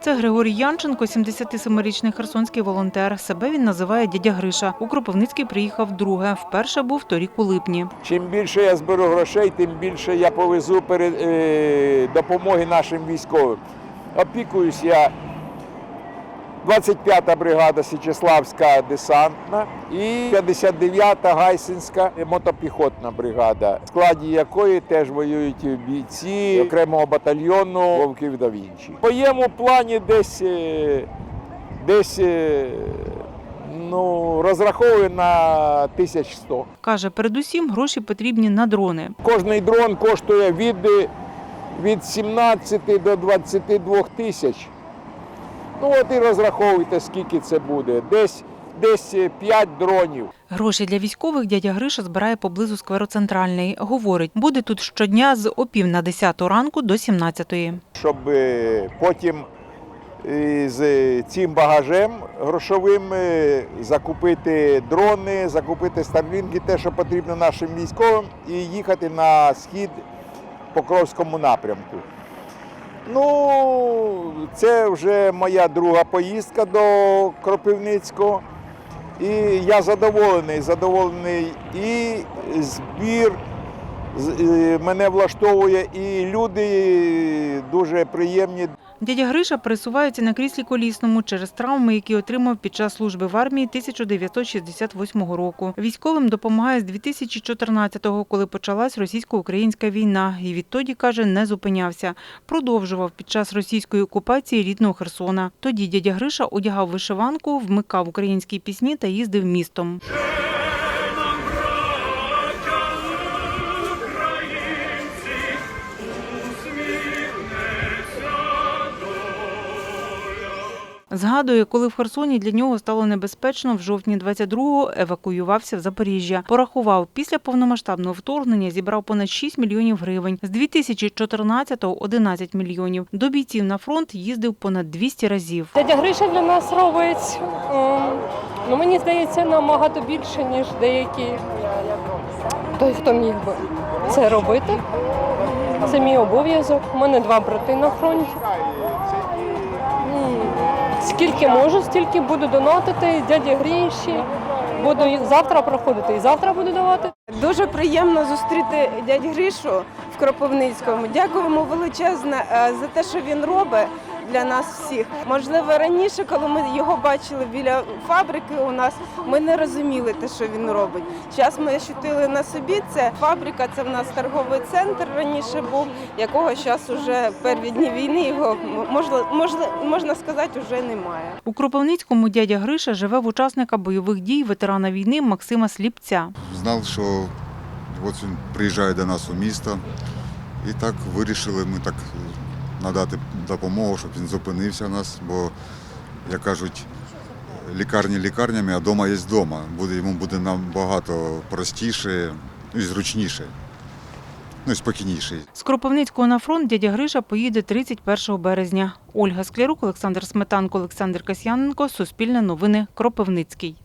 Це Григорій Янченко, 77-річний херсонський волонтер. Себе він називає дядя Гриша. У Кропивницький приїхав друге. Вперше був торік у липні. Чим більше я зберу грошей, тим більше я повезу перед, е, допомоги нашим військовим. Опікуюсь я 25-та бригада Січеславська десантна і 59-та Гайсинська мотопіхотна бригада, в складі якої теж воюють бійці окремого батальйону Вовків да Вінчі. В моєму плані десь, е, десь е, ну, розраховую на 1100. Каже, передусім гроші потрібні на дрони. Кожний дрон коштує від, від 17 до 22 тисяч. Ну от і розраховуйте, скільки це буде. Десь, десь 5 дронів. Гроші для військових дядя Гриша збирає поблизу скверу центральний. Говорить, буде тут щодня з опів на 10 ранку до 17-ї. Щоб е, потім е, з цим багажем грошовим е, закупити дрони, закупити старлінги, те, що потрібно нашим військовим, і їхати на схід Покровському напрямку. Ну, це вже моя друга поїздка до Кропивницького. І я задоволений, задоволений і збір мене влаштовує, і люди дуже приємні. Дядя Гриша пересувається на кріслі колісному через травми, які отримав під час служби в армії 1968 року. Військовим допомагає з 2014-го, коли почалась російсько-українська війна. І відтоді, каже, не зупинявся. Продовжував під час російської окупації рідного Херсона. Тоді дядя Гриша одягав вишиванку, вмикав українські пісні та їздив містом. Згадує, коли в Херсоні для нього стало небезпечно, в жовтні 22-го евакуювався в Запоріжжя. Порахував, після повномасштабного вторгнення зібрав понад 6 мільйонів гривень. З 2014-го – 11 мільйонів. До бійців на фронт їздив понад 200 разів. Дядя Гриша для нас робить, ем, ну мені здається, набагато більше, ніж деякі той, хто міг би це робити. Це мій обов'язок. У мене два брати на фронті. Скільки можу, стільки буду донатити дяді Гріші. Буду і завтра проходити і завтра буду давати. Дуже приємно зустріти дядь Гришу в Кропивницькому. Дякуємо величезне е, за те, що він робить для нас всіх. Можливо, раніше, коли ми його бачили біля фабрики, у нас ми не розуміли те, що він робить. Зараз ми ощутили на собі це. Фабрика це в нас торговий центр раніше був, якого зараз уже перві дні війни його можна, можна, можна сказати вже немає. У Кропивницькому дядя Гриша живе в учасника бойових дій ветерана війни Максима Сліпця. знав, що от він приїжджає до нас у місто. І так вирішили ми так надати допомогу, щоб він зупинився нас, бо, як кажуть, лікарні лікарнями, а вдома є вдома. Буде, йому буде набагато простіше і зручніше, ну і спокійніше. З Кропивницького на фронт дядя Гриша поїде 31 березня. Ольга Склярук, Олександр Сметанко, Олександр Касьяненко. Суспільне новини. Кропивницький.